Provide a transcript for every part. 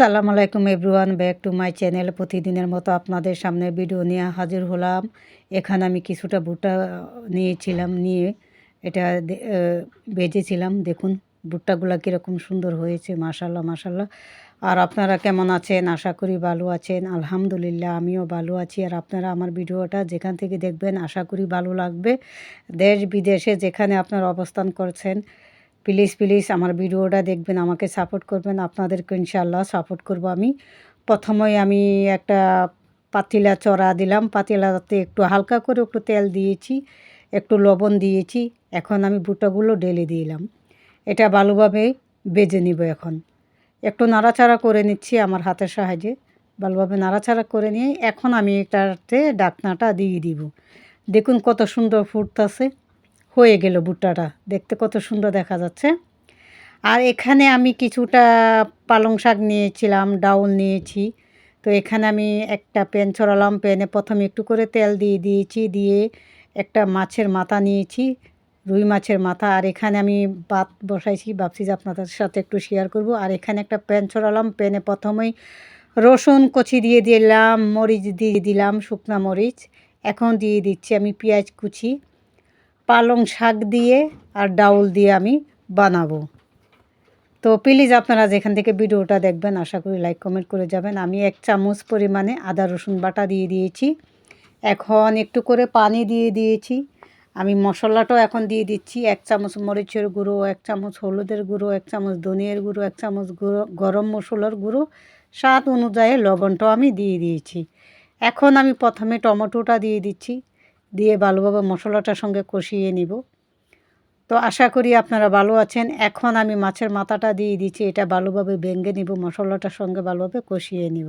আসসালামু আলাইকুম everyone, back to my channel. প্রতিদিনের মতো আপনাদের সামনে ভিডিও নিয়ে হাজির হলাম। এখানে আমি কিছুটা ভুট্টা নিয়েছিলাম, নিয়ে এটা ভেজেছিলাম দেখুন, ভুট্টাগুলো কীরকম সুন্দর হয়েছে মাশাল্লাহ মাশাল্লাহ আর আপনারা কেমন আছেন? আশা করি ভালো আছেন। আলহামদুলিল্লাহ, আমিও ভালো আছি। আর আপনারা আমার ভিডিওটা যেখান থেকে দেখবেন, আশা করি ভালো লাগবে। দেশ বিদেশে যেখানে আপনারা অবস্থান করছেন প্লিজ প্লিজ আমার ভিডিওটা দেখবেন, আমাকে সাপোর্ট করবেন আপনাদেরকে ইনশাল্লাহ সাপোর্ট করব আমি। প্রথমেই আমি একটা পাতিলা চড়া দিলাম, পাতিলাতে একটু হালকা করে একটু তেল দিয়েছি, একটু লবণ দিয়েছি, এখন আমি ভুট্টাগুলো ঢেলে দিলাম। এটা ভালোভাবে বেজে নিব এখন। একটু নাড়াচাড়া করে নিচ্ছি আমার হাতের সাহায্যে, ভালোভাবে নাড়াচাড়া করে নিয়ে এখন আমি এটাতে ডাকনাটা দিয়ে দিব। দেখুন কত সুন্দর ফুটতেছে। হয়ে গেল ভুট্টাটা। দেখতে কত সুন্দর দেখা যাচ্ছে। আর এখানে আমি কিছুটা পালং শাক নিয়েছিলাম, ডাউল নিয়েছি। তো এখানে আমি একটা প্যান ছড়ালাম প্যানে প্রথমে একটু করে তেল দিয়ে দিয়েছি, দিয়ে একটা মাছের মাথা নিয়েছি, রুই মাছের মাথা। আর এখানে আমি ভাত বসাইছি, ভাবছি যে আপনাদের সাথে একটু শেয়ার করব। আর এখানে একটা প্যান ছড়ালাম প্যানে প্রথমেই রসুন কচি দিয়ে দিলাম, মরিচ দিয়ে দিলাম, শুকনা মরিচ। এখন দিয়ে দিচ্ছি আমি পেঁয়াজ কুচি। পালং শাক দিয়ে আর ডাউল দিয়ে আমি বানাবো। তো প্লিজ আপনারা যেখান থেকে ভিডিওটা দেখবেন, আশা করি লাইক কমেন্ট করে যাবেন। আমি এক চামচ পরিমাণে আদা, রসুন বাটা দিয়ে দিয়েছি। এখন একটু করে পানি দিয়ে দিয়েছি। আমি মশলাটাও এখন দিয়ে দিচ্ছি। এক চামচ মরিচের গুঁড়ো, এক চামচ হলুদের গুঁড়ো, এক চামচ ধনিয়ার গুঁড়ো, এক চামচ গরম মশলার গুঁড়ো। স্বাদ অনুযায়ী লবণটাও আমি দিয়ে দিয়েছি। এখন আমি প্রথমে টমেটোটা দিয়ে দিচ্ছি। দিয়ে ভালোভাবে মশলাটার সঙ্গে কষিয়ে নিব। তো আশা করি আপনারা ভালো আছেন। এখন আমি মাছের মাথাটা দিয়ে দিচ্ছি, এটা ভালোভাবে ভেঙে নিব, মশলাটার সঙ্গে ভালোভাবে কষিয়ে নিব।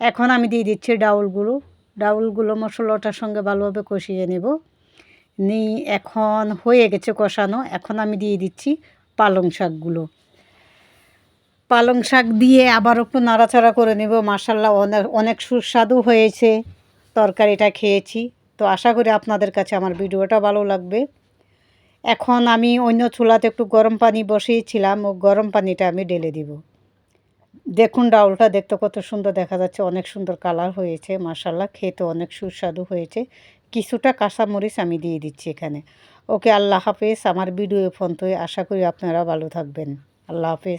এখন আমি দিয়ে দিচ্ছি ডাউলগুলো। ডাউলগুলো মশলাটার সঙ্গে ভালোভাবে কষিয়ে নেব। নিই এখন হয়ে গেছে কষানো। এখন আমি দিয়ে দিচ্ছি পালং শাকগুলো। পালং শাক দিয়ে আবার একটু নাড়াচাড়া করে নেব। মাসাল্লাহ অনেক অনেক সুস্বাদু হয়েছে। তরকারিটা খেয়েছি। তো আশা করি আপনাদের কাছে আমার ভিডিওটা ভালো লাগবে। এখন আমি অন্য চুলাতে একটু গরম পানি বসিয়েছিলাম, ও গরম পানিটা আমি ঢেলে দিব। দেখুন ডাউলটা দেখতে কত সুন্দর দেখা যাচ্ছে, অনেক সুন্দর কালার হয়েছে মাসাল্লাহ খেতে অনেক সুস্বাদু হয়েছে। কিছুটা কাঁচামরিচ আমি দিয়ে দিচ্ছি এখানে। ওকে আল্লাহ হাফেজ, আমার ভিডিও ফোন আশা করি আপনারা ভালো থাকবেন। আল্লাহ হাফেজ।